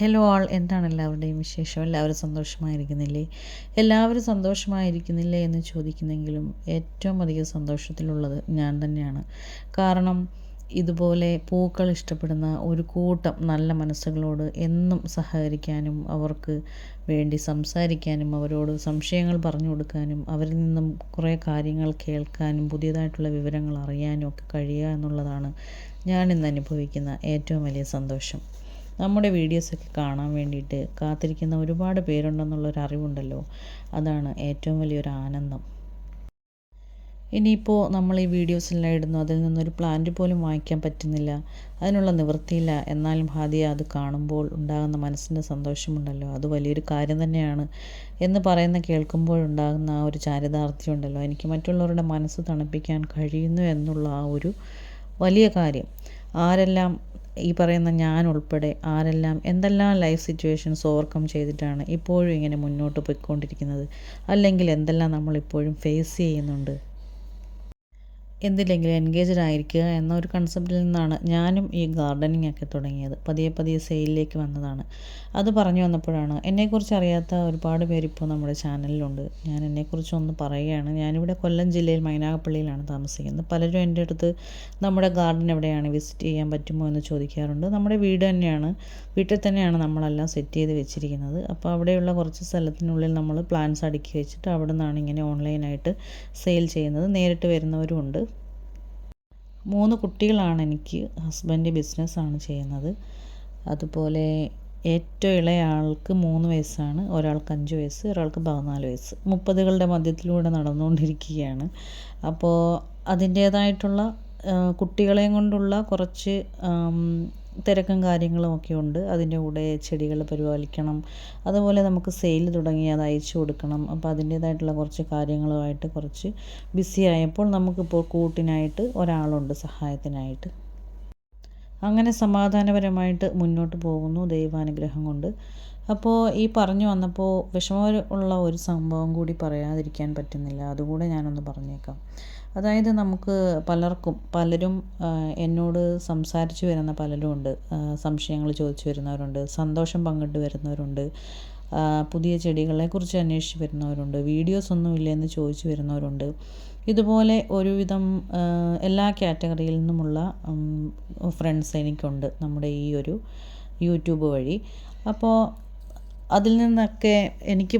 Hello ആൾ എന്താണ് എല്ലാവരുടെയും വിശേഷം? എല്ലാവരും സന്തോഷമായിരിക്കുന്നില്ലേ? എല്ലാവരും സന്തോഷമായിരിക്കുന്നില്ലേ എന്ന് ചോദിക്കുന്നെങ്കിലും ഏറ്റവും അധികം സന്തോഷത്തിലുള്ളത് ഞാൻ തന്നെയാണ്. കാരണം ഇതുപോലെ പൂക്കൾ ഇഷ്ടപ്പെടുന്ന ഒരു കൂട്ടം നല്ല മനസ്സുകളോട് എന്നും സഹകരിക്കാനും അവർക്ക് വേണ്ടി സംസാരിക്കാനും അവരോട് സംശയങ്ങൾ പറഞ്ഞു കൊടുക്കാനും അവരിൽ നിന്നും കുറേ കാര്യങ്ങൾ കേൾക്കാനും പുതിയതായിട്ടുള്ള വിവരങ്ങൾ അറിയാനും ഒക്കെ കഴിയുക എന്നുള്ളതാണ് ഞാൻ ഇന്ന് അനുഭവിക്കുന്ന ഏറ്റവും വലിയ സന്തോഷം. നമ്മുടെ വീഡിയോസൊക്കെ കാണാൻ വേണ്ടിയിട്ട് കാത്തിരിക്കുന്ന ഒരുപാട് പേരുണ്ടെന്നുള്ളൊരു അറിവുണ്ടല്ലോ. അതാണ് ഏറ്റവും വലിയൊരു ആനന്ദം. ഇനിയിപ്പോൾ നമ്മൾ ഈ വീഡിയോസെല്ലാം ഇടുന്നു. അതിൽ നിന്നൊരു പ്ലാന്റ് പോലും വാങ്ങിക്കാൻ പറ്റുന്നില്ല. അതിനുള്ള നിവൃത്തിയില്ല. എന്നാലും ഹാദിയ അത് കാണുമ്പോൾ ഉണ്ടാകുന്ന മനസ്സിന്റെ സന്തോഷമുണ്ടല്ലോ. അത് വലിയൊരു കാര്യം തന്നെയാണ്. എന്ന് പറയുന്ന കേൾക്കുമ്പോഴുണ്ടാകുന്ന ആ ഒരു ചാരിതാർത്ഥ്യം ഉണ്ടല്ലോ. എനിക്ക് മറ്റുള്ളവരുടെ മനസ്സ് തണുപ്പിക്കാൻ കഴിയുന്നു എന്നുള്ള ആ ഒരു വലിയ കാര്യം. ആരെല്ലാം ഈ പറയുന്ന ഞാൻ ഉൾപ്പെടെ ആരെല്ലാം എന്തെല്ലാം ലൈഫ് സിറ്റുവേഷൻസ് ഓവർകം ചെയ്തിട്ടാണ് ഇപ്പോഴും ഇങ്ങനെ മുന്നോട്ട് പോയിക്കൊണ്ടിരിക്കുന്നത്? അല്ലെങ്കിൽ എന്തെല്ലാം നമ്മളിപ്പോഴും ഫേസ് ചെയ്യുന്നുണ്ട്? എന്തില്ലെങ്കിലും എൻഗേജ്ഡ് ആയിരിക്കുക എന്ന ഒരു കൺസെപ്റ്റിൽ നിന്നാണ് ഞാനും ഈ ഗാർഡനിങ് ഒക്കെ തുടങ്ങിയത്. പതിയെ പതിയെ സെയിലിലേക്ക് വന്നതാണ്. അത് പറഞ്ഞു വന്നപ്പോഴാണ് എന്നെക്കുറിച്ച് അറിയാത്ത ഒരുപാട് പേര് ഇപ്പോൾ നമ്മുടെ ചാനലിലുണ്ട് ഞാൻ എന്നെക്കുറിച്ച് ഒന്ന് പറയുകയാണ്. ഞാനിവിടെ കൊല്ലം ജില്ലയിൽ മൈനാഗപ്പള്ളിയിലാണ് താമസിക്കുന്നത്. പലരും എന്റെ അടുത്ത് നമ്മുടെ ഗാർഡൻ എവിടെയാണ് വിസിറ്റ് ചെയ്യാൻ പറ്റുമോ എന്ന് ചോദിക്കാറുണ്ട്. നമ്മുടെ വീട് തന്നെയാണ്. വീട്ടിൽ തന്നെയാണ് നമ്മളെല്ലാം സെറ്റ് ചെയ്ത് വെച്ചിരിക്കുന്നത്. അപ്പോൾ അവിടെയുള്ള കുറച്ച് സ്ഥലത്തിനുള്ളിൽ നമ്മൾ പ്ലാൻസ് അടുക്കി വെച്ചിട്ട് അവിടെ നിന്നാണ് ഇങ്ങനെ ഓൺലൈനായിട്ട് സെയിൽ ചെയ്യുന്നത്. നേരിട്ട് വരുന്നവരും ഉണ്ട്. മൂന്ന് കുട്ടികളാണ് എനിക്ക് ഹസ്ബൻഡ് ബിസിനസ്സാണ് ചെയ്യുന്നത്. അതുപോലെ ഏറ്റവും ഇളയ ആൾക്ക് മൂന്ന് വയസ്സാണ് ഒരാൾക്ക് അഞ്ച് വയസ്സ് ഒരാൾക്ക് പതിനാല് വയസ്സ്. മുപ്പതുകളുടെ മധ്യത്തിലൂടെ നടന്നുകൊണ്ടിരിക്കുകയാണ്. അപ്പോൾ അതിന്റേതായിട്ടുള്ള കുട്ടികളെയും കൊണ്ടുള്ള കുറച്ച് തിരക്കും കാര്യങ്ങളും ഒക്കെ ഉണ്ട്. അതിന്റെ കൂടെ ചെടികൾ പരിപാലിക്കണം. അതുപോലെ നമുക്ക് സെയിൽ തുടങ്ങി അത് അയച്ചു കൊടുക്കണം. അപ്പോൾ അതിന്റേതായിട്ടുള്ള കുറച്ച് കാര്യങ്ങളുമായിട്ട് കുറച്ച് ബിസി ആയപ്പോൾ നമുക്കിപ്പോൾ കൂട്ടിനായിട്ട് ഒരാളുണ്ട് സഹായത്തിനായിട്ട്. അങ്ങനെ സമാധാനപരമായിട്ട് മുന്നോട്ട് പോകുന്നു ദൈവാനുഗ്രഹം കൊണ്ട്. അപ്പോൾ ഈ പറഞ്ഞു വന്നപ്പോൾ വിഷമമുള്ള ഒരു സംഭവം കൂടി പറയാതിരിക്കാൻ പറ്റുന്നില്ല. അതുകൂടെ ഞാനൊന്ന് പറഞ്ഞേക്കാം. അതായത് നമുക്ക് പലർക്കും പലരും എന്നോട് സംസാരിച്ചു വരുന്ന പലരും ഉണ്ട് സംശയങ്ങൾ ചോദിച്ചു വരുന്നവരുണ്ട് സന്തോഷം പങ്കിട്ട് വരുന്നവരുണ്ട് പുതിയ ചെടികളെക്കുറിച്ച് അന്വേഷിച്ച് വരുന്നവരുണ്ട് വീഡിയോസ് ഒന്നും ഇല്ലെന്ന് ചോദിച്ചു വരുന്നവരുണ്ട്. ഇതുപോലെ ഒരുവിധം എല്ലാ കാറ്റഗറിയിൽ നിന്നുമുള്ള ഫ്രണ്ട്സ് എനിക്കുണ്ട് നമ്മുടെ ഈ ഒരു യൂട്യൂബ് വഴി. അപ്പോൾ അതിൽ നിന്നൊക്കെ എനിക്ക്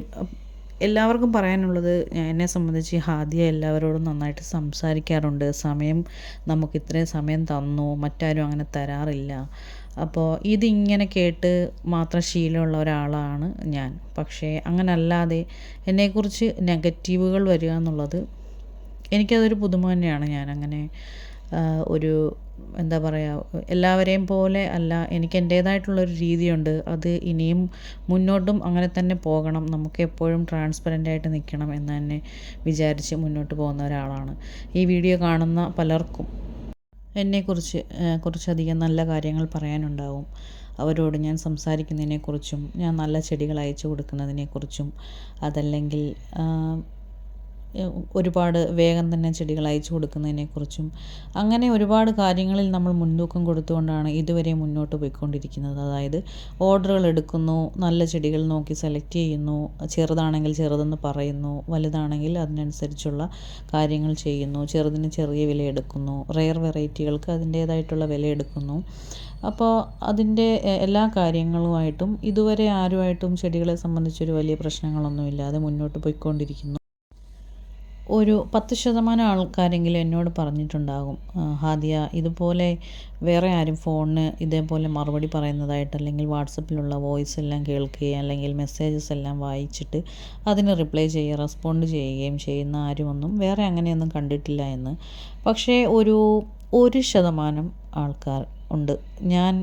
എല്ലാവർക്കും പറയാനുള്ളത് എന്നെ സംബന്ധിച്ച് ഹാദിയ എല്ലാവരോടും നന്നായിട്ട് സംസാരിക്കാറുണ്ട്. സമയം നമുക്ക് ഇത്രയും സമയം തന്നു. മറ്റാരും അങ്ങനെ തരാറില്ല. അപ്പോൾ ഇതിങ്ങനെ കേട്ട് മാത്രം ശീലമുള്ള ഒരാളാണ് ഞാൻ. പക്ഷേ അങ്ങനല്ലാതെ എന്നെക്കുറിച്ച് നെഗറ്റീവുകൾ വരിക എന്നുള്ളത് എനിക്കതൊരു പുതുമ തന്നെയാണ്. ഞാൻ അങ്ങനെ ഒരു എന്താ പറയുക എല്ലാവരെയും പോലെ അല്ല എനിക്ക് എന്റേതായിട്ടുള്ളൊരു രീതിയുണ്ട്. അത് ഇനിയും മുന്നോട്ടും അങ്ങനെ തന്നെ പോകണം. നമുക്ക് എപ്പോഴും ട്രാൻസ്പെറന്റ് ആയിട്ട് നിൽക്കണം എന്ന് തന്നെ വിചാരിച്ച് മുന്നോട്ട് പോകുന്ന ഒരാളാണ്. ഈ വീഡിയോ കാണുന്ന പലർക്കും എന്നെക്കുറിച്ച് കുറച്ചധികം നല്ല കാര്യങ്ങൾ പറയാനുണ്ടാവും. അവരോട് ഞാൻ സംസാരിക്കുന്നതിനെക്കുറിച്ചും ഞാൻ നല്ല ചെടികൾ അയച്ചു കൊടുക്കുന്നതിനെക്കുറിച്ചും അതല്ലെങ്കിൽ ഒരുപാട് വേഗം തന്നെ ചെടികൾ അയച്ചു കൊടുക്കുന്നതിനെക്കുറിച്ചും അങ്ങനെ ഒരുപാട് കാര്യങ്ങളിൽ നമ്മൾ മുൻതൂക്കം കൊടുത്തുകൊണ്ടാണ് ഇതുവരെ മുന്നോട്ട് പോയിക്കൊണ്ടിരിക്കുന്നത്. അതായത് ഓർഡറുകൾ എടുക്കുന്നു നല്ല ചെടികൾ നോക്കി സെലക്ട് ചെയ്യുന്നു ചെറുതാണെങ്കിൽ ചെറുതെന്ന് പറയുന്നു വലുതാണെങ്കിൽ അതിനനുസരിച്ചുള്ള കാര്യങ്ങൾ ചെയ്യുന്നു ചെറുതിന് ചെറിയ വില എടുക്കുന്നു റെയർ വെറൈറ്റികൾക്ക് അതിന്റേതായിട്ടുള്ള വില എടുക്കുന്നു. അപ്പോൾ അതിന്റെ എല്ലാ കാര്യങ്ങളുമായിട്ടും ഇതുവരെ ആരുമായിട്ടും ചെടികളെ സംബന്ധിച്ചൊരു വലിയ പ്രശ്നങ്ങളൊന്നുമില്ലാതെ മുന്നോട്ട് പോയിക്കൊണ്ടിരിക്കുന്നു. ഒരു പത്ത് ശതമാനം ആൾക്കാരെങ്കിലും എന്നോട് പറഞ്ഞിട്ടുണ്ടാകും. ഹാദിയ ഇതുപോലെ വേറെ ആരും ഫോണിന് ഇതേപോലെ മറുപടി പറയുന്നതായിട്ട് അല്ലെങ്കിൽ വാട്സപ്പിലുള്ള വോയിസ് എല്ലാം കേൾക്കുകയും അല്ലെങ്കിൽ മെസ്സേജസ് എല്ലാം വായിച്ചിട്ട് അതിന് റിപ്ലൈ ചെയ്യുക റെസ്പോണ്ട് ചെയ്യുകയും ചെയ്യുന്ന ആരുമൊന്നും വേറെ അങ്ങനെയൊന്നും കണ്ടിട്ടില്ല എന്ന്. പക്ഷേ ഒരു ഒരു ശതമാനം ആൾക്കാർ ഉണ്ട്. ഞാൻ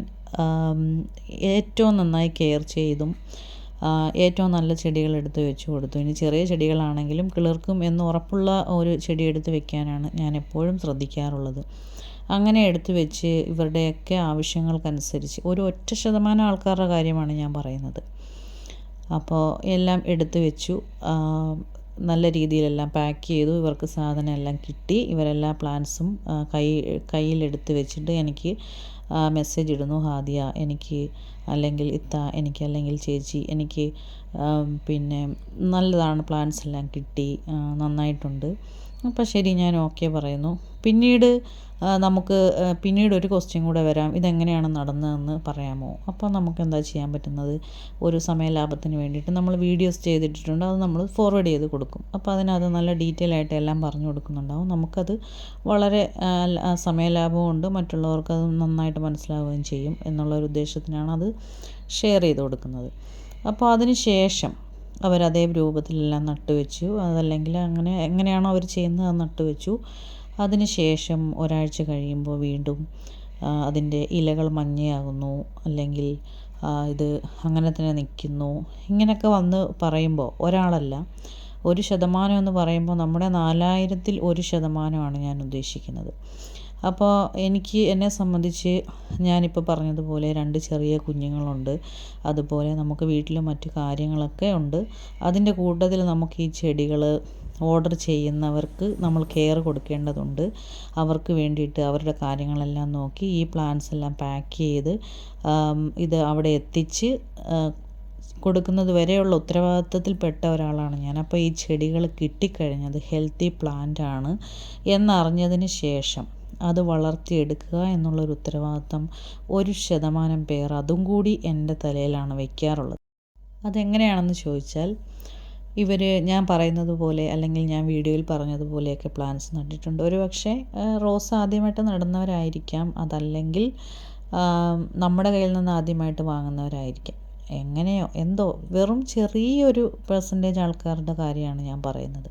ഏറ്റവും നന്നായി കെയർ ചെയ്തും ഏറ്റവും നല്ല ചെടികൾ എടുത്ത് വെച്ച് കൊടുത്തു. ഇനി ചെറിയ ചെടികളാണെങ്കിലും കിളിർക്കും എന്ന് ഉറപ്പുള്ള ഒരു ചെടി എടുത്ത് വെക്കാനാണ് ഞാൻ എപ്പോഴും ശ്രദ്ധിക്കാറുള്ളത്. അങ്ങനെ എടുത്തു വെച്ച് ഇവരുടെയൊക്കെ ആവശ്യങ്ങൾക്കനുസരിച്ച് ഒരു ഒറ്റ ശതമാനം ആൾക്കാരുടെ കാര്യമാണ് ഞാൻ പറയുന്നത്. അപ്പോൾ എല്ലാം എടുത്തു വെച്ചു. നല്ല രീതിയിലെല്ലാം പാക്ക് ചെയ്തു. ഇവർക്ക് സാധനം എല്ലാം കിട്ടി. ഇവരെല്ലാ പ്ലാൻസും കൈ കയ്യിലെടുത്ത് വെച്ചിട്ട് എനിക്ക് മെസ്സേജ് ഇടുന്നു ഹാദിയ എനിക്ക് അല്ലെങ്കിൽ ഇത്ത എനിക്ക് അല്ലെങ്കിൽ ചേച്ചി എനിക്ക് പിന്നെ നല്ലതാണ് പ്ലാൻസ് എല്ലാം കിട്ടി നന്നായിട്ടുണ്ട്. അപ്പോൾ ശരി ഞാൻ ഓക്കെ പറയുന്നു. പിന്നീട് നമുക്ക് പിന്നീട് ഒരു ക്വസ്റ്റ്യൻ കൂടെ വരാം. ഇതെങ്ങനെയാണ് നടന്നതെന്ന് പറയാമോ? അപ്പോൾ നമുക്ക് എന്താ ചെയ്യാൻ പറ്റുന്നത്? ഒരു സമയ ലാഭത്തിന് വേണ്ടിയിട്ട് നമ്മൾ വീഡിയോസ് ചെയ്തിട്ടുണ്ട് അത് നമ്മൾ ഫോർവേഡ് ചെയ്ത് കൊടുക്കും. അപ്പോൾ അതിനകത്ത് നല്ല ഡീറ്റെയിൽ ആയിട്ട് എല്ലാം പറഞ്ഞു കൊടുക്കുന്നുണ്ടാവും. നമുക്കത് വളരെ സമയലാഭവും ഉണ്ട്. മറ്റുള്ളവർക്ക് അത് നന്നായിട്ട് മനസ്സിലാവുകയും ചെയ്യും എന്നുള്ളൊരു ഉദ്ദേശത്തിനാണ് അത് ഷെയർ ചെയ്ത് കൊടുക്കുന്നത്. അപ്പോൾ അതിന് ശേഷം അവരതേ രൂപത്തിലെല്ലാം നട്ടുവെച്ചു. അതല്ലെങ്കിൽ അങ്ങനെ എങ്ങനെയാണോ അവർ ചെയ്യുന്നത് അത് നട്ടുവെച്ചു. അതിന് ശേഷം ഒരാഴ്ച കഴിയുമ്പോൾ വീണ്ടും അതിന്റെ ഇലകൾ മഞ്ഞയാകുന്നു. അല്ലെങ്കിൽ ഇത് അങ്ങനെ തന്നെ നിൽക്കുന്നു. ഇങ്ങനെയൊക്കെ വന്ന് പറയുമ്പോൾ ഒരാളല്ല ഒരു ശതമാനം എന്ന് പറയുമ്പോൾ നമ്മുടെ നാലായിരത്തിൽ ഒരു ശതമാനമാണ് ഞാൻ ഉദ്ദേശിക്കുന്നത്. അപ്പോൾ എനിക്ക് എന്നെ സംബന്ധിച്ച് ഞാനിപ്പോൾ പറഞ്ഞതുപോലെ രണ്ട് ചെറിയ കുഞ്ഞുങ്ങളുണ്ട്. അതുപോലെ നമുക്ക് വീട്ടിൽ മറ്റു കാര്യങ്ങളൊക്കെ ഉണ്ട്. അതിന്റെ കൂട്ടത്തിൽ നമുക്ക് ഈ ചെടികൾ ഓർഡർ ചെയ്യുന്നവർക്ക് നമ്മൾ കെയർ കൊടുക്കേണ്ടതുണ്ട്. അവർക്ക് വേണ്ടിയിട്ട് അവരുടെ കാര്യങ്ങളെല്ലാം നോക്കി ഈ പ്ലാന്റ്സ് എല്ലാം പാക്ക് ചെയ്ത് ഇത് അവിടെ എത്തിച്ച് കൊടുക്കുന്നത് വരെയുള്ള ഉത്തരവാദിത്തത്തിൽപ്പെട്ട ഒരാളാണ് ഞാൻ. അപ്പോൾ ഈ ചെടികൾ കിട്ടിക്കഴിഞ്ഞത് ഹെൽത്തി പ്ലാന്റ് ആണ് എന്നറിഞ്ഞതിന് ശേഷം അത് വളർത്തിയെടുക്കുക എന്നുള്ളൊരു ഉത്തരവാദിത്തം ഒരു ശതമാനം പേർ അതും കൂടി എന്റെ തലയിലാണ് വയ്ക്കാറുള്ളത്. അതെങ്ങനെയാണെന്ന് ചോദിച്ചാൽ ഇവർ ഞാൻ പറയുന്നത് പോലെ അല്ലെങ്കിൽ ഞാൻ വീഡിയോയിൽ പറഞ്ഞതുപോലെയൊക്കെ പ്ലാൻസ് നട്ടിട്ടുണ്ട്. ഒരു പക്ഷേ റോസ് ആദ്യമായിട്ട് നടുന്നവരായിരിക്കാം. അതല്ലെങ്കിൽ നമ്മുടെ കയ്യിൽ നിന്ന് ആദ്യമായിട്ട് വാങ്ങുന്നവരായിരിക്കാം. എങ്ങനെയോ എന്തോ വെറും ചെറിയൊരു പെർസെന്റേജ് ആൾക്കാരുടെ കാര്യമാണ് ഞാൻ പറയുന്നത്.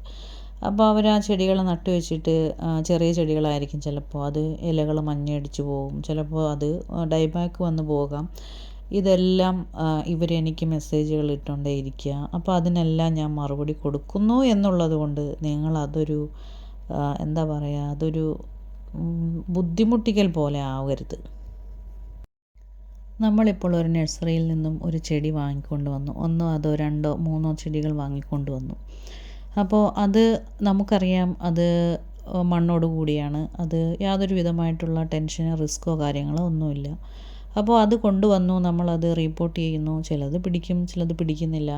അപ്പോൾ അവർ ആ ചെടികൾ നട്ടു വെച്ചിട്ട് ചെറിയ ചെടികളായിരിക്കും ചിലപ്പോൾ. അത് ഇലകൾ മഞ്ഞടിച്ച് പോകും. ചിലപ്പോൾ അത് ഡൈബാക്ക് വന്ന് പോകാം. ഇതെല്ലാം ഇവരെനിക്ക് മെസ്സേജുകൾ ഇട്ടുകൊണ്ടേ ഇരിക്കുക അപ്പോൾ അതിനെല്ലാം ഞാൻ മറുപടി കൊടുക്കുന്നു എന്നുള്ളത് കൊണ്ട് നിങ്ങൾ അതൊരു എന്താ പറയുക അതൊരു ബുദ്ധിമുട്ടിക്കൽ പോലെ ആവരുത്. നമ്മളിപ്പോൾ ഒരു നഴ്സറിയിൽ നിന്നും ഒരു ചെടി വാങ്ങിക്കൊണ്ട് വന്നു. ഒന്നോ അതോ രണ്ടോ മൂന്നോ ചെടികൾ വാങ്ങിക്കൊണ്ട് വന്നു. അപ്പോൾ അത് നമുക്കറിയാം അത് മണ്ണോട് കൂടിയാണ്. അത് യാതൊരു വിധമായിട്ടുള്ള ടെൻഷനോ റിസ്ക്കോ കാര്യങ്ങളോ ഒന്നുമില്ല. അപ്പോൾ അത് കൊണ്ടുവന്നു നമ്മളത് റിപ്പോർട്ട് ചെയ്യുന്നു. ചിലത് പിടിക്കും ചിലത് പിടിക്കുന്നില്ല.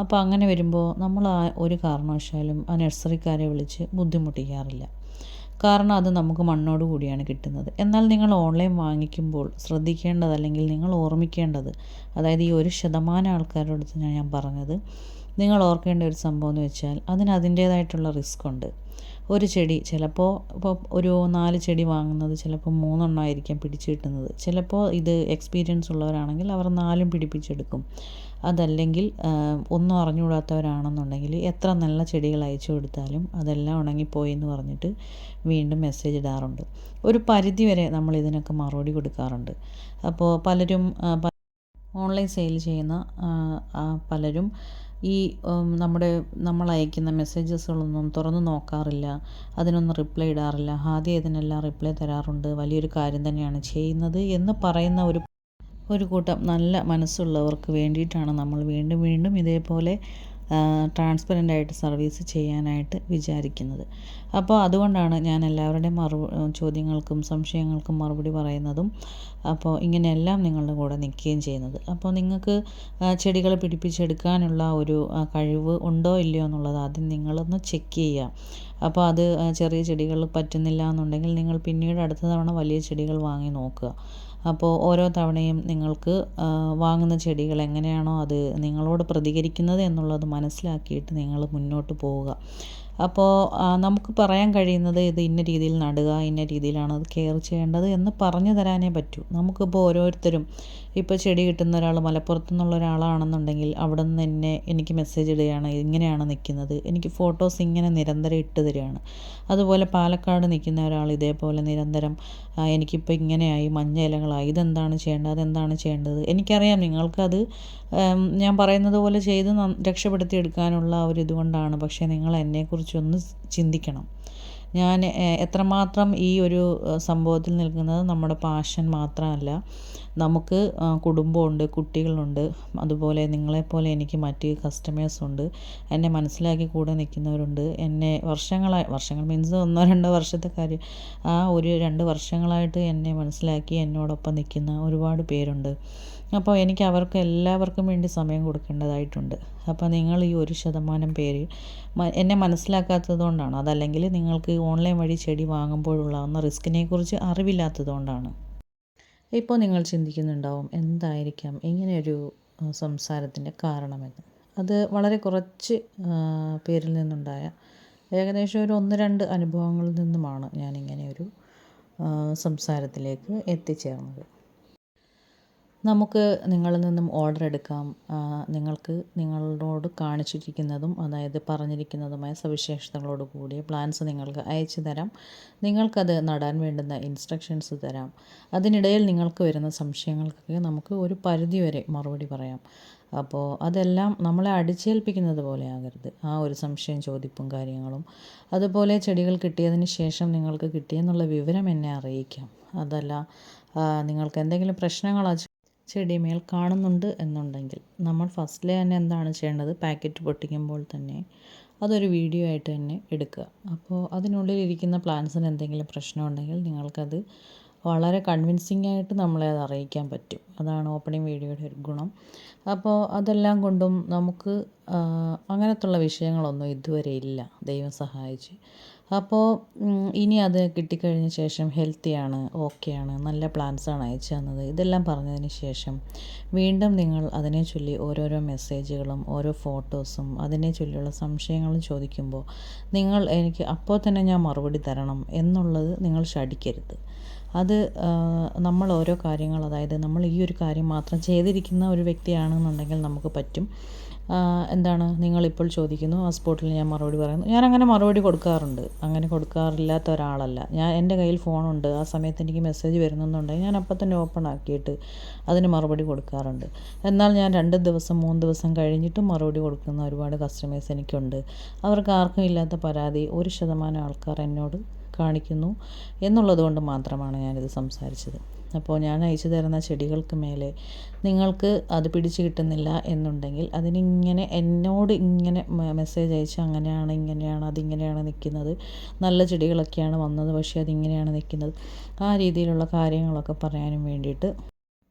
അപ്പോൾ അങ്ങനെ വരുമ്പോൾ നമ്മൾ ആ ഒരു കാരണവശാലും ആ നഴ്സറിക്കാരെ വിളിച്ച് ബുദ്ധിമുട്ടിക്കാറില്ല. കാരണം അത് നമുക്ക് മണ്ണോട് കൂടിയാണ് കിട്ടുന്നത്. എന്നാൽ നിങ്ങൾ ഓൺലൈൻ വാങ്ങിക്കുമ്പോൾ ശ്രദ്ധിക്കേണ്ടത് അല്ലെങ്കിൽ നിങ്ങൾ ഓർമ്മിക്കേണ്ടത് അതായത് ഈ ഒരു ശതമാനം ആൾക്കാരുടെ ഞാൻ പറഞ്ഞത് നിങ്ങൾ ഓർക്കേണ്ട ഒരു സംഭവം എന്ന് വെച്ചാൽ അതിന് അതിന്റേതായിട്ടുള്ള റിസ്ക് ഉണ്ട്. ഒരു ചെടി ചിലപ്പോൾ ഇപ്പോൾ ഒരു നാല് ചെടി വാങ്ങുന്നത് ചിലപ്പോൾ മൂന്നെണ്ണമായിരിക്കാം പിടിച്ചു കിട്ടുന്നത്. ചിലപ്പോൾ ഇത് എക്സ്പീരിയൻസ് ഉള്ളവരാണെങ്കിൽ അവർ നാലും പിടിപ്പിച്ചെടുക്കും. അതല്ലെങ്കിൽ ഒന്നും അറിഞ്ഞുകൂടാത്തവരാണെന്നുണ്ടെങ്കിൽ എത്ര നല്ല ചെടികൾ അയച്ചു കൊടുത്താലും അതെല്ലാം ഉണങ്ങിപ്പോയി എന്ന് പറഞ്ഞിട്ട് വീണ്ടും മെസ്സേജ് ഇടാറുണ്ട്. ഒരു പരിധി വരെ നമ്മൾ ഇതിനൊക്കെ മറുപടി കൊടുക്കാറുണ്ട്. അപ്പോൾ പലരും ഓൺലൈൻ സെയിൽ ചെയ്യുന്ന പലരും ഈ നമ്മുടെ നമ്മൾ അയക്കുന്ന മെസ്സേജസുകളൊന്നും തുറന്ന് നോക്കാറില്ല. അതിനൊന്നും റിപ്ലൈ ഇടാറില്ല. ആദ്യം ഇതിനെല്ലാം റിപ്ലൈ തരാറുണ്ട്. വലിയൊരു കാര്യം തന്നെയാണ് ചെയ്യുന്നത് എന്ന് പറയുന്ന ഒരു ഒരു കൂട്ടം നല്ല മനസ്സുള്ളവർക്ക് വേണ്ടിയിട്ടാണ് നമ്മൾ വീണ്ടും വീണ്ടും ഇതേപോലെ ട്രാൻസ്പെറന്റ് ആയിട്ട് സർവീസ് ചെയ്യാനായിട്ട് വിചാരിക്കുന്നത്. അപ്പോൾ അതുകൊണ്ടാണ് ഞാൻ എല്ലാവരുടെയും മറു ചോദ്യങ്ങൾക്കും സംശയങ്ങൾക്കും മറുപടി പറയുന്നതും അപ്പോൾ ഇങ്ങനെയെല്ലാം നിങ്ങളുടെ കൂടെ നിൽക്കുകയും ചെയ്യുന്നത്. അപ്പോൾ നിങ്ങൾക്ക് ചെടികൾ പിടിപ്പിച്ചെടുക്കാനുള്ള ഒരു കഴിവ് ഉണ്ടോ ഇല്ലയോ എന്നുള്ളത് ആദ്യം നിങ്ങളൊന്ന് ചെക്ക് ചെയ്യുക. അപ്പോൾ അത് ചെറിയ ചെടികൾ പറ്റുന്നില്ല എന്നുണ്ടെങ്കിൽ നിങ്ങൾ പിന്നീട് അടുത്ത തവണ വലിയ ചെടികൾ വാങ്ങി നോക്കുക. അപ്പോൾ ഓരോ തവണയും നിങ്ങൾക്ക് വാങ്ങുന്ന ചെടികൾ എങ്ങനെയാണോ അത് നിങ്ങളോട് പ്രതികരിക്കുന്നത് എന്നുള്ളത് മനസ്സിലാക്കിയിട്ട് നിങ്ങൾ മുന്നോട്ട് പോവുക. അപ്പോൾ നമുക്ക് പറയാൻ കഴിയുന്നത് ഇത് ഇന്ന രീതിയിൽ നടുക ഇന്ന രീതിയിലാണ് അത് കെയർ ചെയ്യേണ്ടത് എന്ന് പറഞ്ഞു തരാനേ പറ്റൂ. നമുക്കിപ്പോൾ ഓരോരുത്തരും ഇപ്പോൾ ചെടി കിട്ടുന്ന ഒരാൾ മലപ്പുറത്തു നിന്നുള്ള ഒരാളാണെന്നുണ്ടെങ്കിൽ അവിടെ നിന്ന് എന്നെ എനിക്ക് മെസ്സേജ് ഇടുകയാണ്. ഇങ്ങനെയാണ് നിൽക്കുന്നത് എനിക്ക് ഫോട്ടോസ് ഇങ്ങനെ നിരന്തരം ഇട്ട് തരികയാണ്. അതുപോലെ പാലക്കാട് നിൽക്കുന്ന ഒരാൾ ഇതേപോലെ നിരന്തരം എനിക്കിപ്പോൾ ഇങ്ങനെയായി മഞ്ഞ ഇലകളായി. ഇതെന്താണ് ചെയ്യേണ്ടത്? അതെന്താണ് ചെയ്യേണ്ടത്? എനിക്കറിയാം നിങ്ങൾക്കത് ഞാൻ പറയുന്നത് പോലെ ചെയ്ത് രക്ഷപ്പെടുത്തി എടുക്കാനുള്ള ഒരു ഇതുകൊണ്ടാണ്. പക്ഷേ നിങ്ങൾ എന്നെക്കുറിച്ചൊന്ന് ചിന്തിക്കണം. ഞാൻ എത്രമാത്രം ഈ ഒരു സംഭവത്തിൽ നിൽക്കുന്നത് നമ്മുടെ പാഷൻ മാത്രമല്ല. നമുക്ക് കുടുംബമുണ്ട് കുട്ടികളുണ്ട് അതുപോലെ നിങ്ങളെപ്പോലെ എനിക്ക് മറ്റ് കസ്റ്റമേഴ്സുണ്ട് എന്നെ മനസ്സിലാക്കി കൂടെ നിൽക്കുന്നവരുണ്ട് എന്നെ വർഷങ്ങളായി വർഷങ്ങൾ മീൻസ് ഒന്നോ രണ്ടോ വർഷത്തെ കാര്യം ആ ഒരു രണ്ട് വർഷങ്ങളായിട്ട് എന്നെ മനസ്സിലാക്കി എന്നോടൊപ്പം നിൽക്കുന്ന ഒരുപാട് പേരുണ്ട്. അപ്പോൾ എനിക്ക് അവർക്ക് എല്ലാവർക്കും വേണ്ടി സമയം കൊടുക്കേണ്ടതായിട്ടുണ്ട്. അപ്പോൾ നിങ്ങൾ ഈ ഒരു ശതമാനം പേര് എന്നെ മനസ്സിലാക്കാത്തത് കൊണ്ടാണ്. അതല്ലെങ്കിൽ നിങ്ങൾക്ക് ഓൺലൈൻ വഴി ചെടി വാങ്ങുമ്പോഴുള്ള റിസ്കിനെ കുറിച്ച് അറിവില്ലാത്തത് കൊണ്ടാണ്. ഇപ്പോൾ നിങ്ങൾ ചിന്തിക്കുന്നുണ്ടാവും എന്തായിരിക്കാം ഇങ്ങനെയൊരു സംസാരത്തിന്റെ കാരണമെന്ന്. അത് വളരെ കുറച്ച് പേരിൽ നിന്നുണ്ടായ ഏകദേശം ഒരു ഒന്ന് രണ്ട് അനുഭവങ്ങളിൽ നിന്നുമാണ് ഞാനിങ്ങനെ ഒരു സംസാരത്തിലേക്ക് എത്തിച്ചേർന്നത്. നമുക്ക് നിങ്ങളിൽ നിന്നും ഓർഡർ എടുക്കാം. നിങ്ങൾക്ക് നിങ്ങളോട് കാണിച്ചിരിക്കുന്നതും അതായത് പറഞ്ഞിരിക്കുന്നതുമായ സവിശേഷതകളോട് കൂടിയ പ്ലാൻസ് നിങ്ങൾക്ക് അയച്ചു തരാം. നിങ്ങൾക്കത് നടാൻ വേണ്ടുന്ന ഇൻസ്ട്രക്ഷൻസ് തരാം. അതിനിടയിൽ നിങ്ങൾക്ക് വരുന്ന സംശയങ്ങൾക്കൊക്കെ നമുക്ക് ഒരു പരിധി വരെ മറുപടി പറയാം. അപ്പോൾ അതെല്ലാം നമ്മളെ അടിച്ചേൽപ്പിക്കുന്നത് പോലെ ആകരുത്. ആ ഒരു സംശയം ചോദിപ്പും കാര്യങ്ങളും. അതുപോലെ ചെടികൾ കിട്ടിയതിന് ശേഷം നിങ്ങൾക്ക് കിട്ടിയെന്നുള്ള വിവരം എന്നെ അറിയിക്കാം. അതല്ല നിങ്ങൾക്ക് എന്തെങ്കിലും പ്രശ്നങ്ങൾ ആ ചെടിമേൽ കാണുന്നുണ്ട് എന്നുണ്ടെങ്കിൽ നമ്മൾ ഫസ്റ്റിലെ തന്നെ എന്താണ് ചെയ്യേണ്ടത്? പാക്കറ്റ് പൊട്ടിക്കുമ്പോൾ തന്നെ അതൊരു വീഡിയോ ആയിട്ട് തന്നെ എടുക്കുക. അപ്പോൾ അതിനുള്ളിൽ ഇരിക്കുന്ന പ്ലാന്റ്സിന് എന്തെങ്കിലും പ്രശ്നമുണ്ടെങ്കിൽ നിങ്ങൾക്കത് വളരെ കൺവിൻസിങ് ആയിട്ട് നമ്മളെ അത് അറിയിക്കാൻ പറ്റും. അതാണ് ഓപ്പണിംഗ് വീഡിയോയുടെ ഒരു ഗുണം. അപ്പോൾ അതെല്ലാം കൊണ്ടും നമുക്ക് അങ്ങനത്തുള്ള വിഷയങ്ങളൊന്നും ഇതുവരെ ഇല്ല. ദൈവം സഹായിച്ച്. അപ്പോൾ ഇനി അത് കിട്ടിക്കഴിഞ്ഞ ശേഷം ഹെൽത്തിയാണ് ഓക്കെയാണ് നല്ല പ്ലാൻസാണ് അയച്ചു തന്നത്. ഇതെല്ലാം പറഞ്ഞതിന് ശേഷം വീണ്ടും നിങ്ങൾ അതിനെ ചൊല്ലി ഓരോരോ മെസ്സേജുകളും ഓരോ ഫോട്ടോസും അതിനെ ചൊല്ലിയുള്ള സംശയങ്ങളും ചോദിക്കുമ്പോൾ നിങ്ങൾ എനിക്ക് അപ്പോൾ തന്നെ ഞാൻ മറുപടി തരണം എന്നുള്ളത് നിങ്ങൾ ശടിക്കരുത് അത് നമ്മൾ ഓരോ കാര്യങ്ങൾ അതായത് നമ്മൾ ഈ ഒരു കാര്യം മാത്രം ചെയ്തിരിക്കുന്ന ഒരു വ്യക്തിയാണെന്നുണ്ടെങ്കിൽ നമുക്ക് പറ്റും. എന്താണ്? നിങ്ങളിപ്പോൾ ചോദിക്കുന്നു ആ സ്പോട്ടിൽ ഞാൻ മറുപടി പറയുന്നു. ഞാൻ അങ്ങനെ മറുപടി കൊടുക്കാറുണ്ട്. അങ്ങനെ കൊടുക്കാറില്ലാത്ത ഒരാളല്ല. ഞാൻ എന്റെ കയ്യിൽ ഫോണുണ്ട്. ആ സമയത്ത് എനിക്ക് മെസ്സേജ് വരുന്നെന്നുണ്ടെങ്കിൽ ഞാൻ അപ്പം തന്നെ ഓപ്പൺ ആക്കിയിട്ട് അതിന് മറുപടി കൊടുക്കാറുണ്ട്. എന്നാൽ ഞാൻ രണ്ട് ദിവസം മൂന്ന് ദിവസം കഴിഞ്ഞിട്ടും മറുപടി കൊടുക്കുന്ന ഒരുപാട് കസ്റ്റമേഴ്സ് എനിക്കുണ്ട്. അവർക്ക് ആർക്കും ഇല്ലാത്ത പരാതി. ഒരു ശതമാനം ആൾക്കാർ എന്നോട് കാണിക്കുന്നു എന്നുള്ളത് കൊണ്ട് മാത്രമാണ് ഞാനിത് സംസാരിച്ചത്. അപ്പോൾ ഞാൻ അയച്ചു തരുന്ന ചെടികൾക്ക് മേലെ നിങ്ങൾക്ക് അത് പിടിച്ചു കിട്ടുന്നില്ല എന്നുണ്ടെങ്കിൽ അതിനിങ്ങനെ എന്നോട് ഇങ്ങനെ മെസ്സേജ് അയച്ച് അങ്ങനെയാണ് ഇങ്ങനെയാണ് അതിങ്ങനെയാണ് നിൽക്കുന്നത്. നല്ല ചെടികളൊക്കെയാണ് വന്നത് പക്ഷേ അതിങ്ങനെയാണ് നിൽക്കുന്നത്. ആ രീതിയിലുള്ള കാര്യങ്ങളൊക്കെ പറയാനും വേണ്ടിയിട്ട്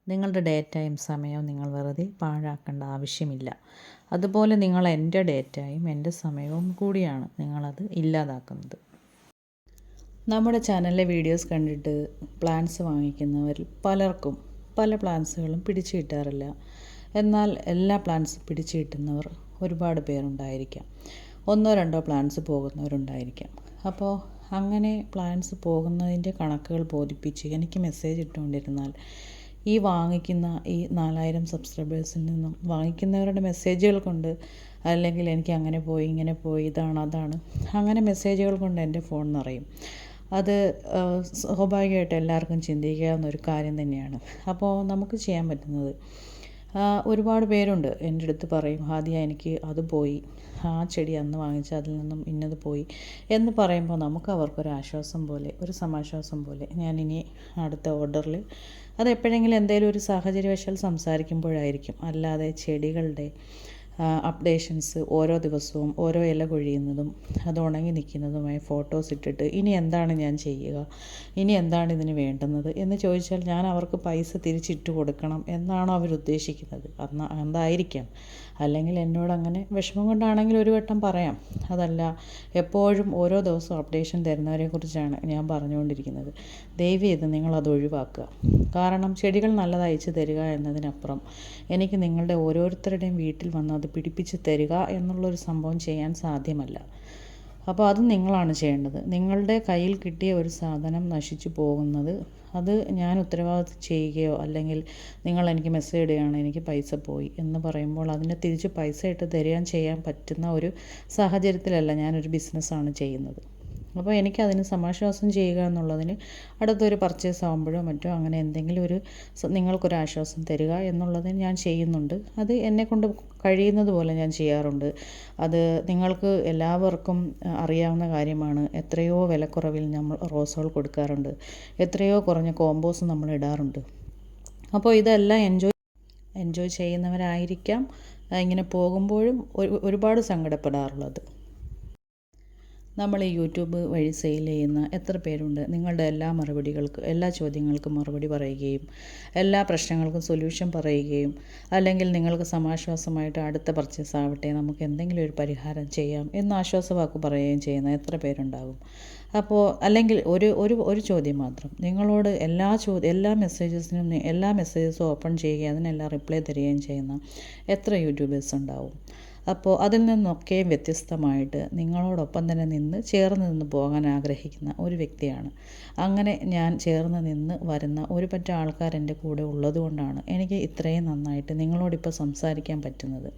നിങ്ങളുടെ ഡേറ്റയും സമയവും നിങ്ങൾ വെറുതെ പാഴാക്കേണ്ട ആവശ്യമില്ല. അതുപോലെ നിങ്ങൾ എന്റെ ഡേറ്റയും എന്റെ സമയവും കൂടിയാണ് നിങ്ങളത് ഇല്ലാതാക്കുന്നത്. നമ്മുടെ ചാനലിലെ വീഡിയോസ് കണ്ടിട്ട് പ്ലാന്റ്സ് വാങ്ങിക്കുന്നവരിൽ പലർക്കും പല പ്ലാന്റ്സുകളും പിടിച്ചു കിട്ടാറില്ല. എന്നാൽ എല്ലാ പ്ലാന്റ്സ് പിടിച്ചു കിട്ടുന്നവർ ഒരുപാട് പേരുണ്ടായിരിക്കാം. ഒന്നോ രണ്ടോ പ്ലാന്റ്സ് പോകുന്നവരുണ്ടായിരിക്കാം. അപ്പോൾ അങ്ങനെ പ്ലാന്റ്സ് പോകുന്നതിന്റെ കണക്കുകൾ ബോധിപ്പിച്ച് എനിക്ക് മെസ്സേജ് ഇട്ടുകൊണ്ടിരുന്നാൽ ഈ വാങ്ങിക്കുന്ന ഈ നാലായിരം സബ്സ്ക്രൈബേഴ്സിൽ നിന്നും വാങ്ങിക്കുന്നവരുടെ മെസ്സേജുകൾ കൊണ്ട് അല്ലെങ്കിൽ എനിക്ക് അങ്ങനെ പോയി ഇങ്ങനെ പോയി ഇതാണ് അതാണ് അങ്ങനെ മെസ്സേജുകൾ കൊണ്ട് എന്റെ ഫോൺ നിറയും. അത് സ്വാഭാവികമായിട്ട് എല്ലാവർക്കും ചിന്തിക്കാവുന്ന ഒരു കാര്യം തന്നെയാണ്. അപ്പോൾ നമുക്ക് ചെയ്യാൻ പറ്റുന്നത് ഒരുപാട് പേരുണ്ട് എന്റെ അടുത്ത് പറയും ആദ്യം എനിക്ക് അത് പോയി. ആ ചെടി അന്ന് വാങ്ങിച്ച അതിൽ നിന്നും ഇന്നത് പോയി. എന്ന് പറയുമ്പോൾ നമുക്ക് അവർക്കൊരു ആശ്വാസം പോലെ ഒരു സമാശ്വാസം പോലെ ഞാനിനി അടുത്ത ഓർഡറിൽ അത് എപ്പോഴെങ്കിലും എന്തെങ്കിലും ഒരു സാഹചര്യവശാൽ സംസാരിക്കുമ്പോഴായിരിക്കും. അല്ലാതെ ചെടികളുടെ അപ്ഡേഷൻസ് ഓരോ ദിവസവും ഓരോ ഇല കൊഴിയുന്നതും അത് ഉണങ്ങി നിൽക്കുന്നതുമായ ഫോട്ടോസ് ഇട്ടിട്ട് ഇനി എന്താണ് ഞാൻ ചെയ്യുക? ഇനി എന്താണ് ഇതിന് വേണ്ടുന്നത്? എന്ന് ചോദിച്ചാൽ ഞാൻ അവർക്ക് പൈസ തിരിച്ചിട്ട് കൊടുക്കണം എന്നാണോ അവരുദ്ദേശിക്കുന്നത്. അന്ന് എന്തായിരിക്കാം അല്ലെങ്കിൽ എന്നോട് അങ്ങനെ വിഷമം കൊണ്ടാണെങ്കിൽ ഒരു വട്ടം പറയാം. അതല്ല എപ്പോഴും ഓരോ ദിവസവും അപ്ഡേഷൻ തരുന്നവരെ കുറിച്ചാണ് ഞാൻ പറഞ്ഞുകൊണ്ടിരിക്കുന്നത്. ദയവ് ചെയ്ത് നിങ്ങളത് ഒഴിവാക്കുക. കാരണം ചെടികൾ നല്ലത് അയച്ചു തരിക എന്നതിനപ്പുറം എനിക്ക് നിങ്ങളുടെ ഓരോരുത്തരുടെയും വീട്ടിൽ വന്ന് അത് പിടിപ്പിച്ച് തരിക എന്നുള്ളൊരു സംഭവം ചെയ്യാൻ സാധ്യമല്ല. അപ്പോൾ അത് നിങ്ങളാണ് ചെയ്യേണ്ടത്. നിങ്ങളുടെ കയ്യിൽ കിട്ടിയ ഒരു സാധനം നശിച്ചു പോകുന്നത് അത് ഞാൻ ഉത്തരവാദിത്വം ചെയ്യുകയോ അല്ലെങ്കിൽ നിങ്ങൾ എനിക്ക് മെസ്സേജ് ഇടുകയാണ് എനിക്ക് പൈസ പോയി എന്ന് പറയുമ്പോൾ അതിനെ തിരിച്ച് പൈസ ഇട്ട് തരികയും ചെയ്യാൻ പറ്റുന്ന ഒരു സാഹചര്യത്തിലല്ല ഞാനൊരു ബിസിനസ്സാണ് ചെയ്യുന്നത്. അപ്പോൾ എനിക്കതിന് സമാശ്വാസം ചെയ്യുക എന്നുള്ളതിന് അടുത്തൊരു പർച്ചേസ് ആകുമ്പോഴോ മറ്റോ അങ്ങനെ എന്തെങ്കിലും ഒരു നിങ്ങൾക്കൊരു ആശ്വാസം തരിക എന്നുള്ളത് ഞാൻ ചെയ്യുന്നുണ്ട്. അത് എന്നെക്കൊണ്ട് കഴിയുന്നത് പോലെ ഞാൻ ചെയ്യാറുണ്ട്. അത് നിങ്ങൾക്ക് എല്ലാവർക്കും അറിയാവുന്ന കാര്യമാണ്. എത്രയോ വിലക്കുറവിൽ നമ്മൾ റോസുകൾ കൊടുക്കാറുണ്ട്. എത്രയോ കുറഞ്ഞ കോമ്പോസ് നമ്മൾ ഇടാറുണ്ട്. അപ്പോൾ ഇതെല്ലാം എൻജോയ് എൻജോയ് ചെയ്യുന്നവരായിരിക്കാം. ഇങ്ങനെ പോകുമ്പോഴും ഒരുപാട് സങ്കടപ്പെടാറുള്ളത്. നമ്മൾ ഈ യൂട്യൂബ് വഴി സെയിൽ ചെയ്യുന്ന എത്ര പേരുണ്ട്? നിങ്ങളുടെ എല്ലാ മറുപടികൾക്കും എല്ലാ ചോദ്യങ്ങൾക്കും മറുപടി പറയുകയും എല്ലാ പ്രശ്നങ്ങൾക്കും സൊല്യൂഷൻ പറയുകയും അല്ലെങ്കിൽ നിങ്ങൾക്ക് സമാശ്വാസമായിട്ട് അടുത്ത പർച്ചേസ് ആവട്ടെ നമുക്ക് എന്തെങ്കിലും ഒരു പരിഹാരം ചെയ്യാം എന്ന് ആശ്വാസവാക്ക് പറയുകയും ചെയ്യുന്ന എത്ര പേരുണ്ടാകും അപ്പോൾ അല്ലെങ്കിൽ ഒരു ഒരു ഒരു ചോദ്യം മാത്രം. നിങ്ങളോട് എല്ലാ ചോദ്യം എല്ലാ മെസ്സേജസിനും എല്ലാ മെസ്സേജസും ഓപ്പൺ ചെയ്യുകയും അതിനെല്ലാം റിപ്ലൈ തരികയും ചെയ്യുന്ന എത്ര യൂട്യൂബേഴ്സ് ഉണ്ടാവും? അപ്പോൾ അതിൽ നിന്നൊക്കെയും വ്യത്യസ്തമായിട്ട് നിങ്ങളോടൊപ്പം തന്നെ നിന്ന് ചേർന്ന് നിന്ന് പോകാൻ ആഗ്രഹിക്കുന്ന ഒരു വ്യക്തിയാണ്. അങ്ങനെ ഞാൻ ചേർന്ന് നിന്ന് വരുന്ന ഒരു പറ്റ ആൾക്കാർ എന്റെ കൂടെ ഉള്ളതുകൊണ്ടാണ് എനിക്ക് ഇത്രയും നന്നായിട്ട് നിങ്ങളോടിപ്പോൾ സംസാരിക്കാൻ പറ്റുന്നത്.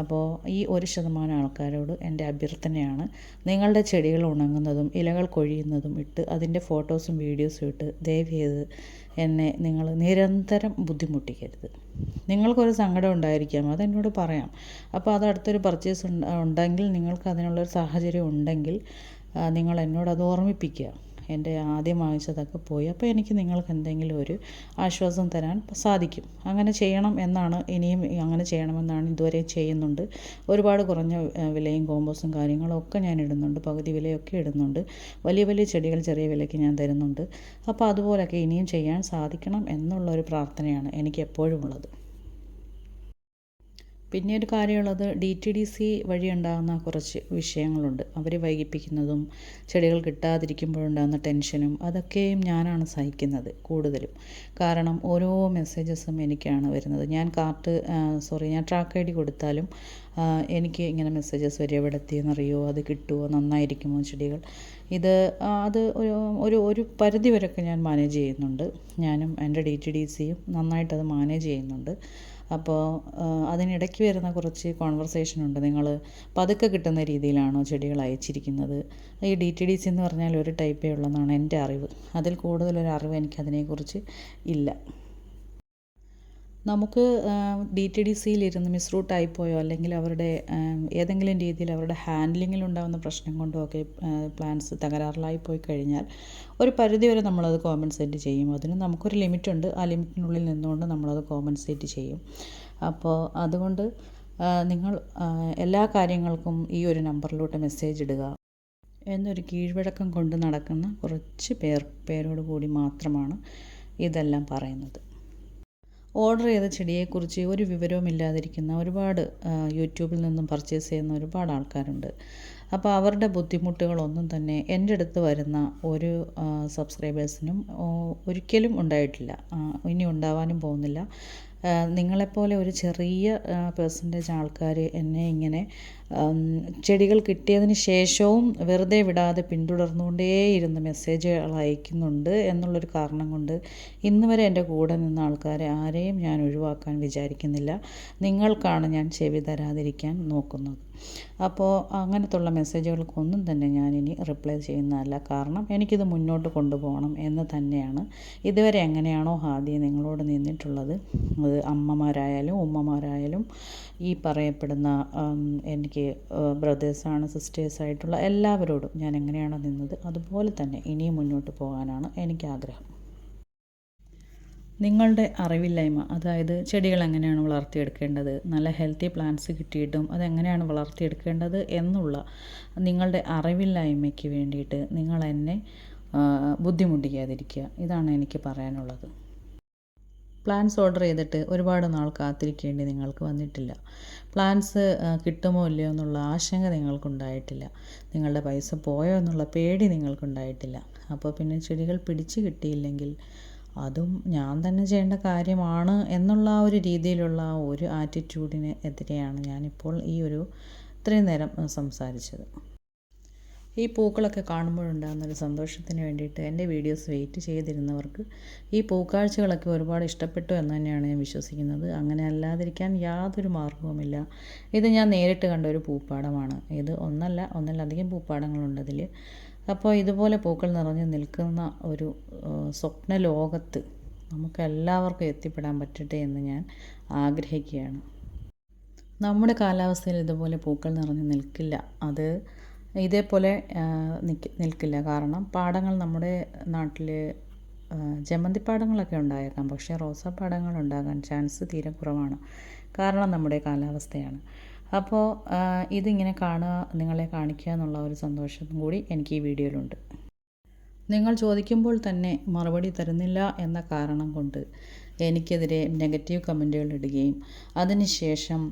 അപ്പോൾ ഈ ഒരു ശതമാനം ആൾക്കാരോട് എന്റെ അഭ്യർത്ഥനയാണ്. നിങ്ങളുടെ ചെടികൾ ഉണങ്ങുന്നതും ഇലകൾ കൊഴിയുന്നതും ഇട്ട് അതിന്റെ ഫോട്ടോസും വീഡിയോസും ഇട്ട് ദയവ് ചെയ്ത് എന്നെ നിങ്ങൾ നിരന്തരം ബുദ്ധിമുട്ടിക്കരുത്. നിങ്ങൾക്കൊരു സങ്കടം ഉണ്ടായിരിക്കാം അതെന്നോട് പറയാം. അപ്പോൾ അത് അടുത്തൊരു പർച്ചേസ് ഉണ്ടെങ്കിൽ നിങ്ങൾക്ക് അതിനുള്ളൊരു സാഹചര്യം ഉണ്ടെങ്കിൽ നിങ്ങൾ എന്നോട് അത് ഓർമ്മിപ്പിക്കുക. എന്റെ ആദ്യം വാങ്ങിച്ചതൊക്കെ പോയി. അപ്പോൾ എനിക്ക് നിങ്ങൾക്ക് എന്തെങ്കിലും ഒരു ആശ്വാസം തരാൻ സാധിക്കും. അങ്ങനെ ചെയ്യണം എന്നാണ് ഇനിയും അങ്ങനെ ചെയ്യണമെന്നാണ് ഇതുവരെ ചെയ്യുന്നുണ്ട്. ഒരുപാട് കുറഞ്ഞ വിലയും കോമ്പോസും കാര്യങ്ങളും ഒക്കെ ഞാൻ ഇടുന്നുണ്ട്. പകുതി വിലയൊക്കെ ഇടുന്നുണ്ട്. വലിയ വലിയ ചെടികൾ ചെറിയ വിലയ്ക്ക് ഞാൻ തരുന്നുണ്ട്. അപ്പോൾ അതുപോലൊക്കെ ഇനിയും ചെയ്യാൻ സാധിക്കണം എന്നുള്ള ഒരു പ്രാർത്ഥനയാണ് എനിക്ക് എപ്പോഴും ഉള്ളത്. പിന്നെ ഒരു കാര്യമുള്ളത് ഡി ടി ഡി സി വഴി ഉണ്ടാകുന്ന കുറച്ച് വിഷയങ്ങളുണ്ട്. അവർ വൈകിപ്പിക്കുന്നതും ചെടികൾ കിട്ടാതിരിക്കുമ്പോഴുണ്ടാകുന്ന ടെൻഷനും അതൊക്കെയും ഞാനാണ് സഹിക്കുന്നത് കൂടുതലും. കാരണം ഓരോ മെസ്സേജസും എനിക്കാണ് വരുന്നത്. ഞാൻ കാർട്ട് സോറി ഞാൻ ട്രാക്ക് ഐ ഡി കൊടുത്താലും എനിക്ക് ഇങ്ങനെ മെസ്സേജസ് വരും. എവിടെ എത്തിയെന്നറിയോ? അത് കിട്ടുമോ നന്നായിരിക്കുമോ ചെടികൾ? ഇത് അത് ഒരു ഒരു പരിധി വരെയൊക്കെ ഞാൻ മാനേജ് ചെയ്യുന്നുണ്ട്. ഞാനും എന്റെ ഡി ടി ഡി സിയും നന്നായിട്ടത് മാനേജ് ചെയ്യുന്നുണ്ട്. അപ്പോൾ അതിനിടയ്ക്ക് വരുന്ന കുറച്ച് കോൺവെർസേഷൻ ഉണ്ട്. നിങ്ങൾ പതുക്കെ കിട്ടുന്ന രീതിയിലാണോ ചെടികൾ അയച്ചിരിക്കുന്നത്? ഈ ഡി ടി ഡി സി എന്ന് പറഞ്ഞാൽ ഒരു ടൈപ്പേ ഉള്ളതാണ് എന്റെ അറിവ്. അതിൽ കൂടുതലൊരു അറിവ് എനിക്ക് അതിനെക്കുറിച്ച് ഇല്ല. നമുക്ക് ഡി ടി ഡി സിയിലിരുന്ന് മിസ്റൂട്ട് ആയിപ്പോയോ അല്ലെങ്കിൽ അവരുടെ ഏതെങ്കിലും രീതിയിൽ അവരുടെ ഹാൻഡ്ലിങ്ങിൽ ഉണ്ടാകുന്ന പ്രശ്നം കൊണ്ടോ ഒക്കെ പ്ലാൻസ് തകരാറിലായി പോയി കഴിഞ്ഞാൽ ഒരു പരിധി വരെ നമ്മളത് കോമ്പൻസേറ്റ് ചെയ്യും. അതിന് നമുക്കൊരു ലിമിറ്റുണ്ട്. ആ ലിമിറ്റിനുള്ളിൽ നിന്നുകൊണ്ട് നമ്മളത് കോമ്പൻസേറ്റ് ചെയ്യും. അപ്പോൾ അതുകൊണ്ട് നിങ്ങൾ എല്ലാ കാര്യങ്ങൾക്കും ഈ ഒരു നമ്പറിലോട്ട് മെസ്സേജ് ഇടുക. എന്നൊരു കീഴ്വഴക്കം കൊണ്ട് നടക്കുന്ന കുറച്ച് പേർ പേരോട് കൂടി മാത്രമാണ് ഇതെല്ലാം പറയുന്നത്. ഓർഡർ ചെയ്ത ചെടിയെക്കുറിച്ച് ഒരു വിവരവും ഇല്ലാതിരിക്കുന്ന ഒരുപാട് യൂട്യൂബിൽ നിന്നും പർച്ചേസ് ചെയ്യുന്ന ഒരുപാട് ആൾക്കാരുണ്ട്. അപ്പോൾ അവരുടെ ബുദ്ധിമുട്ടുകളൊന്നും തന്നെ എന്റെ അടുത്ത് വരുന്ന ഒരു സബ്സ്ക്രൈബേഴ്സിനും ഒരിക്കലും ഉണ്ടായിട്ടില്ല. ഇനി ഉണ്ടാവാനും പോകുന്നില്ല. നിങ്ങളെപ്പോലെ ഒരു ചെറിയ പേഴ്സന്റേജ് ആൾക്കാർ എന്നെ ഇങ്ങനെ ചെടികൾ കിട്ടിയതിന് ശേഷവും വെറുതെ വിടാതെ പിന്തുടർന്നുകൊണ്ടേയിരുന്ന് മെസ്സേജുകൾ അയക്കുന്നുണ്ട് എന്നുള്ളൊരു കാരണം കൊണ്ട് ഇന്ന് വരെ എന്റെ കൂടെ നിന്ന ആൾക്കാരെ ആരെയും ഞാൻ ഒഴിവാക്കാൻ വിചാരിക്കുന്നില്ല. നിങ്ങൾക്കാണ് ഞാൻ ചെവി തരാതിരിക്കാൻ നോക്കുന്നത്. അപ്പോൾ അങ്ങനത്തുള്ള മെസ്സേജുകൾക്കൊന്നും തന്നെ ഞാനിനി റിപ്ലൈ ചെയ്യുന്നതല്ല. കാരണം എനിക്കിത് മുന്നോട്ട് കൊണ്ടുപോകണം എന്ന് തന്നെയാണ്. ഇതുവരെ എങ്ങനെയാണോ ഹാദി നിങ്ങളോട് നിന്നിട്ടുള്ളത്. അത് അമ്മമാരായാലും ഉമ്മമാരായാലും ഈ പറയപ്പെടുന്ന എനിക്ക് ബ്രദേഴ്സാണ് സിസ്റ്റേഴ്സായിട്ടുള്ള എല്ലാവരോടും ഞാൻ എങ്ങനെയാണ് നിന്നത് അതുപോലെ തന്നെ ഇനിയും മുന്നോട്ട് പോകാനാണ് എനിക്ക് ആഗ്രഹം നിങ്ങളുടെ അറിവില്ലായ്മ അതായത് ചെടികൾ എങ്ങനെയാണ് വളർത്തിയെടുക്കേണ്ടത് നല്ല ഹെൽത്തി പ്ലാന്റ്സ് കിട്ടിയിട്ടും അതെങ്ങനെയാണ് വളർത്തിയെടുക്കേണ്ടത് എന്നുള്ള നിങ്ങളുടെ അറിവില്ലായ്മയ്ക്ക് വേണ്ടിയിട്ട് നിങ്ങൾ എന്നെ ബുദ്ധിമുട്ടിക്കാതിരിക്കുക. ഇതാണ് എനിക്ക് പറയാനുള്ളത്. പ്ലാൻസ് ഓർഡർ ചെയ്തിട്ട് ഒരുപാട് നാൾ കാത്തിരിക്കേണ്ടി നിങ്ങൾക്ക് വന്നിട്ടില്ല. പ്ലാൻസ് കിട്ടുമോ ഇല്ലയോ എന്നുള്ള ആശങ്ക നിങ്ങൾക്കുണ്ടായിട്ടില്ല. നിങ്ങളുടെ പൈസ പോയോ എന്നുള്ള പേടി നിങ്ങൾക്കുണ്ടായിട്ടില്ല. അപ്പോൾ പിന്നെ ചെടികൾ പിടിച്ചു കിട്ടിയില്ലെങ്കിൽ അതും ഞാൻ തന്നെ ചെയ്യേണ്ട കാര്യമാണ് എന്നുള്ള ഒരു രീതിയിലുള്ള ഒരു ആറ്റിറ്റ്യൂഡിന് എതിരെയാണ് ഞാനിപ്പോൾ ഈ ഒരു ഇത്രയും നേരം സംസാരിച്ചത്. ഈ പൂക്കളൊക്കെ കാണുമ്പോഴുണ്ടാകുന്ന ഒരു സന്തോഷത്തിന് വേണ്ടിയിട്ട് എന്റെ വീഡിയോസ് വെയിറ്റ് ചെയ്തിരുന്നവർക്ക് ഈ പൂക്കാഴ്ചകളൊക്കെ ഒരുപാട് ഇഷ്ടപ്പെട്ടു എന്ന് തന്നെയാണ് ഞാൻ വിശ്വസിക്കുന്നത്. അങ്ങനെ അല്ലാതിരിക്കാൻ യാതൊരു മാർഗവുമില്ല. ഇത് ഞാൻ നേരിട്ട് കണ്ട ഒരു പൂപ്പാടമാണ്. ഇത് ഒന്നല്ല ഒന്നിലധികം പൂപ്പാടങ്ങളുണ്ട് അതിൽ അപ്പോൾ ഇതുപോലെ പൂക്കൾ നിറഞ്ഞു നിൽക്കുന്ന ഒരു സ്വപ്ന ലോകത്ത് നമുക്ക് എല്ലാവർക്കും എത്തിപ്പെടാൻ പറ്റട്ടെ എന്ന് ഞാൻ ആഗ്രഹിക്കുകയാണ്. നമ്മുടെ കാലാവസ്ഥയിൽ ഇതുപോലെ പൂക്കൾ നിറഞ്ഞു നിൽക്കില്ല. അത് ഇതേപോലെ നിൽക്കില്ല. കാരണം പാടങ്ങൾ നമ്മുടെ നാട്ടിൽ ജമന്തി പാടങ്ങളൊക്കെ ഉണ്ടായേക്കാം. പക്ഷേ റോസാപ്പാടങ്ങൾ ഉണ്ടാകാൻ ചാൻസ് തീരെ കുറവാണ്. കാരണം നമ്മുടെ കാലാവസ്ഥയാണ്. അപ്പോൾ ഇതിങ്ങനെ കാണുക നിങ്ങളെ കാണിക്കുക എന്നുള്ള ഒരു സന്തോഷം കൂടി എനിക്ക് ഈ വീഡിയോയിലുണ്ട്. നിങ്ങൾ ചോദിക്കുമ്പോൾ തന്നെ മറുപടി തരുന്നില്ല എന്ന കാരണം കൊണ്ട് എനിക്കെതിരെ നെഗറ്റീവ് കമന്റുകൾ ഇടുകയും അതിനുശേഷം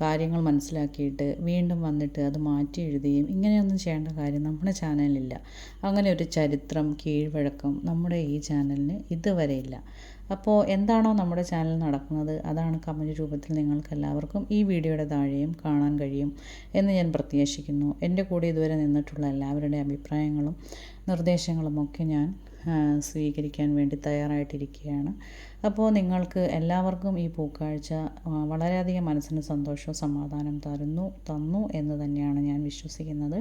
കാര്യങ്ങൾ മനസ്സിലാക്കിയിട്ട് വീണ്ടും വന്നിട്ട് അത് മാറ്റി എഴുതുകയും ഇങ്ങനെയൊന്നും ചെയ്യേണ്ട കാര്യം നമ്മുടെ ചാനലിലില്ല അങ്ങനെ ഒരു ചരിത്രം കീഴ്വഴക്കം നമ്മുടെ ഈ ചാനലിന് ഇതുവരെ ഇല്ല. അപ്പോൾ എന്താണോ നമ്മുടെ ചാനൽ നടക്കുന്നത് അതാണ് കമന്റ് രൂപത്തിൽ നിങ്ങൾക്ക് എല്ലാവർക്കും ഈ വീഡിയോയുടെ താഴെയും കാണാൻ കഴിയും എന്ന് ഞാൻ പ്രത്യാശിക്കുന്നു. എന്റെ കൂടെ ഇതുവരെ നിന്നിട്ടുള്ള എല്ലാവരുടെ അഭിപ്രായങ്ങളും നിർദ്ദേശങ്ങളും ഒക്കെ ഞാൻ സ്വീകരിക്കാൻ വേണ്ടി തയ്യാറായിട്ടിരിക്കുകയാണ്. അപ്പോൾ നിങ്ങൾക്ക് എല്ലാവർക്കും ഈ പൂക്കാഴ്ച വളരെയധികം മനസ്സിന് സന്തോഷവും സമാധാനം തരുന്നു തന്നു എന്ന് തന്നെയാണ് ഞാൻ വിശ്വസിക്കുന്നത്.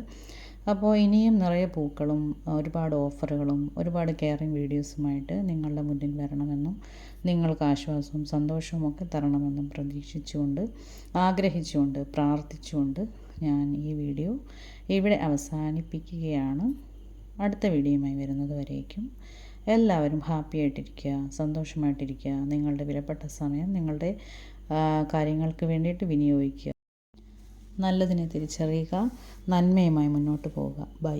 അപ്പോൾ ഇനിയും നിറയെ പൂക്കളും ഒരുപാട് ഓഫറുകളും ഒരുപാട് കെയറിങ് വീഡിയോസുമായിട്ട് നിങ്ങളുടെ മുന്നിൽ വരണമെന്നും നിങ്ങൾക്ക് ആശ്വാസവും സന്തോഷവും ഒക്കെ തരണമെന്നും പ്രതീക്ഷിച്ചുകൊണ്ട് ആഗ്രഹിച്ചുകൊണ്ട് പ്രാർത്ഥിച്ചുകൊണ്ട് ഞാൻ ഈ വീഡിയോ ഇവിടെ അവസാനിപ്പിക്കുകയാണ്. അടുത്ത വീഡിയോയുമായി വരുന്നത് വരേക്കും. എല്ലാവരും ഹാപ്പി ആയിട്ടിരിക്കുക സന്തോഷമായിട്ടിരിക്കുക. നിങ്ങളുടെ വിലപ്പെട്ട സമയം നിങ്ങളുടെ കാര്യങ്ങൾക്ക് വേണ്ടിയിട്ട് വിനിയോഗിക്കുക. നല്ലതിനെ തിരിച്ചറിയുക നന്മയുമായി മുന്നോട്ട് പോവുക. ബൈ.